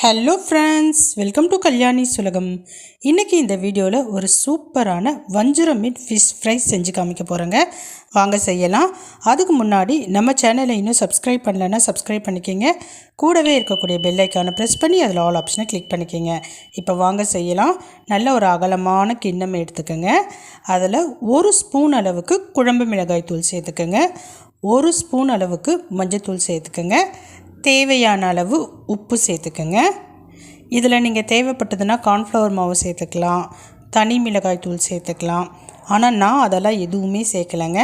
Hello friends welcome to Kalyani சுலகம் இன்றைக்கி இந்த வீடியோவில் ஒரு சூப்பரான வஞ்சிரம் மீட் ஃபிஷ் ஃப்ரை செஞ்சு காமிக்க போகிறேங்க வாங்க செய்யலாம். அதுக்கு முன்னாடி நம்ம சேனலை இன்னும் சப்ஸ்கிரைப் பண்ணலைன்னா சப்ஸ்கிரைப் பண்ணிக்கிங்க. கூடவே இருக்கக்கூடிய பெல் ஐக்கானை ப்ரெஸ் பண்ணி அதில் ஆல் ஆப்ஷனை கிளிக் பண்ணிக்கோங்க. இப்போ வாங்க செய்யலாம். நல்ல ஒரு அகலமான கிண்ணம் எடுத்துக்கோங்க. அதில் ஒரு ஸ்பூன் அளவுக்கு குழம்பு மிளகாய் தூள் சேர்த்துக்கோங்க. ஒரு ஸ்பூன் அளவுக்கு மஞ்சத்தூள் சேர்த்துக்கோங்க. தேவையான அளவு உப்பு சேர்த்துக்கோங்க. இதில் நீங்கள் தேவைப்பட்டதுன்னா கார்ன்ஃப்ளவர் மாவு சேர்த்துக்கலாம். தனி மிளகாய் தூள் சேர்த்துக்கலாம். ஆனால் நான் அதெல்லாம் எதுவுமே சேர்க்கலைங்க.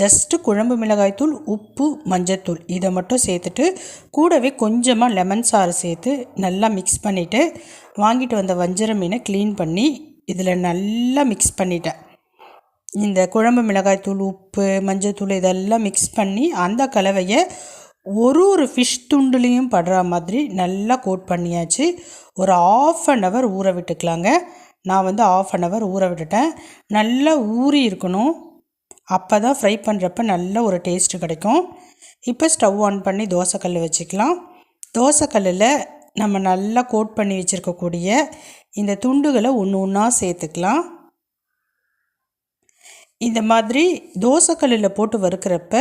ஜஸ்ட்டு குழம்பு மிளகாய் தூள் உப்பு மஞ்சத்தூள் இதை மட்டும் சேர்த்துட்டு கூடவே கொஞ்சமாக லெமன் சாறு சேர்த்து நல்லா மிக்ஸ் பண்ணிவிட்டு வாங்கிட்டு வந்த வஞ்சர மீனை க்ளீன் பண்ணி இதில் நல்லா மிக்ஸ் பண்ணிட்டேன். இந்த குழம்பு மிளகாய் தூள் உப்பு மஞ்சத்தூள் இதெல்லாம் மிக்ஸ் பண்ணி அந்த கலவையை ஒரு ஒரு ஃபிஷ் துண்டுலேயும் படுற மாதிரி நல்லா கோட் பண்ணியாச்சு. ஒரு ஆஃப் அன் ஹவர் ஊற விட்டுக்கலாங்க. நான் வந்து ஆஃப் அன் ஹவர் ஊற விட்டுட்டேன். நல்லா ஊறி இருக்கணும். அப்போ தான் ஃப்ரை பண்ணுறப்ப நல்ல ஒரு டேஸ்ட்டு கிடைக்கும். இப்போ ஸ்டவ் ஆன் பண்ணி தோசைக்கல் வச்சுக்கலாம். தோசைக்கல்லில் நம்ம நல்லா கோட் பண்ணி வச்சுருக்கக்கூடிய இந்த துண்டுகளை ஒன்று ஒன்றா சேர்த்துக்கலாம். இந்த மாதிரி தோசைக்கல்லில் போட்டு வறுக்கிறப்ப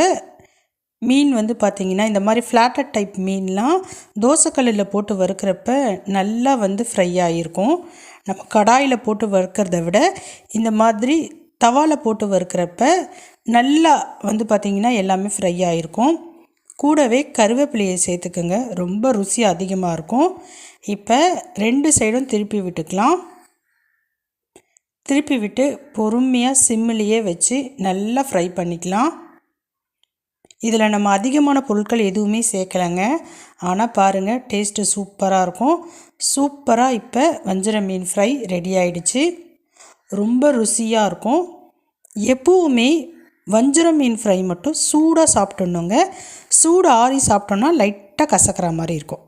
மீன் வந்து பார்த்திங்கன்னா இந்த மாதிரி ஃப்ளாட்டட் டைப் மீன்லாம் தோசைக்கல்லில் போட்டு வறுக்கிறப்ப நல்லா வந்து ஃப்ரை ஆகிருக்கும் நம்ம கடாயில் போட்டு வறுக்கிறத விட இந்த மாதிரி தவாவில் போட்டு வறுக்கிறப்ப நல்லா வந்து பார்த்திங்கன்னா எல்லாமே ஃப்ரை ஆகிருக்கும் கூடவே கருவேப்பிலையை சேர்த்துக்குங்க. ரொம்ப ருசி அதிகமாக இருக்கும். இப்போ ரெண்டு சைடும் திருப்பி விட்டுக்கலாம். திருப்பி விட்டு பொறுமையாக சிம்மிலேயே வச்சு நல்லா ஃப்ரை பண்ணிக்கலாம். இதில் நம்ம அதிகமான பொருட்கள் எதுவுமே சேர்க்கலைங்க. ஆனால் பாருங்கள் டேஸ்ட்டு சூப்பராக இருக்கும். சூப்பராக இப்போ வஞ்சிர மீன் ஃப்ரை ரெடி ஆயிடுச்சு. ரொம்ப ருசியாக இருக்கும். எப்பவுமே வஞ்சரம் மீன் ஃப்ரை மட்டும் சூடாக சாப்பிட்டுணுங்க சூடு ஆறி சாப்பிட்டோன்னா லைட்டாக கசக்கிற மாதிரி இருக்கும்.